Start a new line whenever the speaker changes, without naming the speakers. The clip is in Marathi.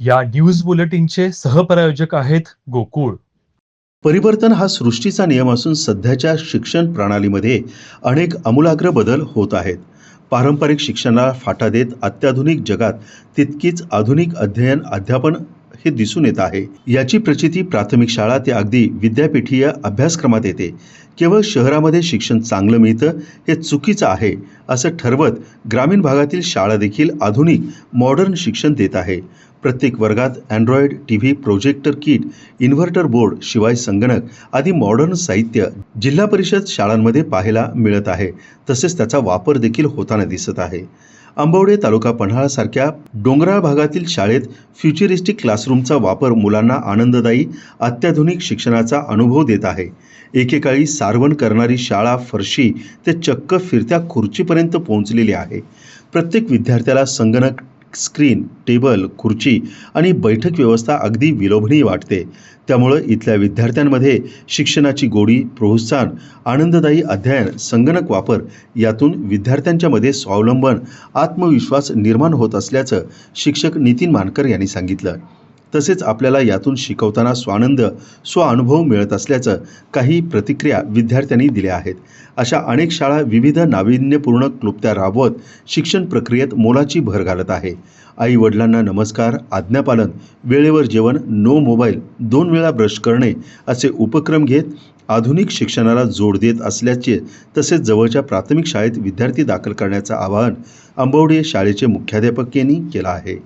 या न्यूज बुलेटिनचे सहप्रायोजक आहेत गोकुळ.
परिवर्तन हा सृष्टीचा नियम असून सध्याच्या शिक्षण प्रणालीमध्ये अनेक आमूलाग्र बदल होत आहेत. पारंपरिक शिक्षणाला फाटा देत अत्याधुनिक जगात तितकीच आधुनिक अध्ययन अध्यापन हे दिसून येत आहे. याची प्रचिती प्राथमिक शाळा ते अगदी विद्यापीठीय अभ्यासक्रमात येते. केवळ शहरामध्ये शिक्षण चांगलं मिळतं हे चुकीचं आहे असं ठरवत ग्रामीण भागातील शाळा देखील आधुनिक मॉडर्न शिक्षण देत आहे. प्रत्येक वर्गात Android T V projector kit inverter board शिवाय संगणक आदी मॉडर्न साहित्य जिल्हा परिषद शाळांमध्ये पाहायला मिळत आहे. तसेच त्याचा वापर देखील होताना दिसत आहे. आंबवडे तालुका पन्हाळासारख्या डोंगराळ भागातील शाळेत फ्युचरिस्टिक क्लासरूमचा वापर मुलांना आनंददायी अत्याधुनिक शिक्षणाचा अनुभव देत आहे. एकेकाळी सारवण करणारी शाळा फरशी ते चक्क फिरत्या खुर्चीपर्यंत पोहोचलेली आहे. प्रत्येक विद्यार्थ्याला संगणक स्क्रीन टेबल खुर्ची आणि बैठक व्यवस्था अगदी विलोभनीय वाटते. त्यामुळं इथल्या विद्यार्थ्यांमध्ये शिक्षणाची गोडी प्रोत्साहन आनंददायी अध्ययन संगणक वापर यातून विद्यार्थ्यांच्यामध्ये स्वावलंबन आत्मविश्वास निर्माण होत असल्याचं शिक्षक नितीन मानकर यांनी सांगितलं. तसेच आपल्याला यातून शिकवताना स्वानंद स्वानुभव मिळत असल्याचं काही प्रतिक्रिया विद्यार्थ्यांनी दिल्या आहेत. अशा अनेक शाळा विविध नाविन्यपूर्ण क्लुप्त्या राबवत शिक्षण प्रक्रियेत मोलाची भर घालत आहे. आई वडिलांना नमस्कार आज्ञापालन वेळेवर जेवण नो मोबाईल दोन वेळा ब्रश करणे असे उपक्रम घेत आधुनिक शिक्षणाला जोड देत असल्याचे तसेच जवळच्या प्राथमिक शाळेत विद्यार्थी दाखल करण्याचं आवाहन आंबवडे शाळेचे मुख्याध्यापक यांनी केलं आहे.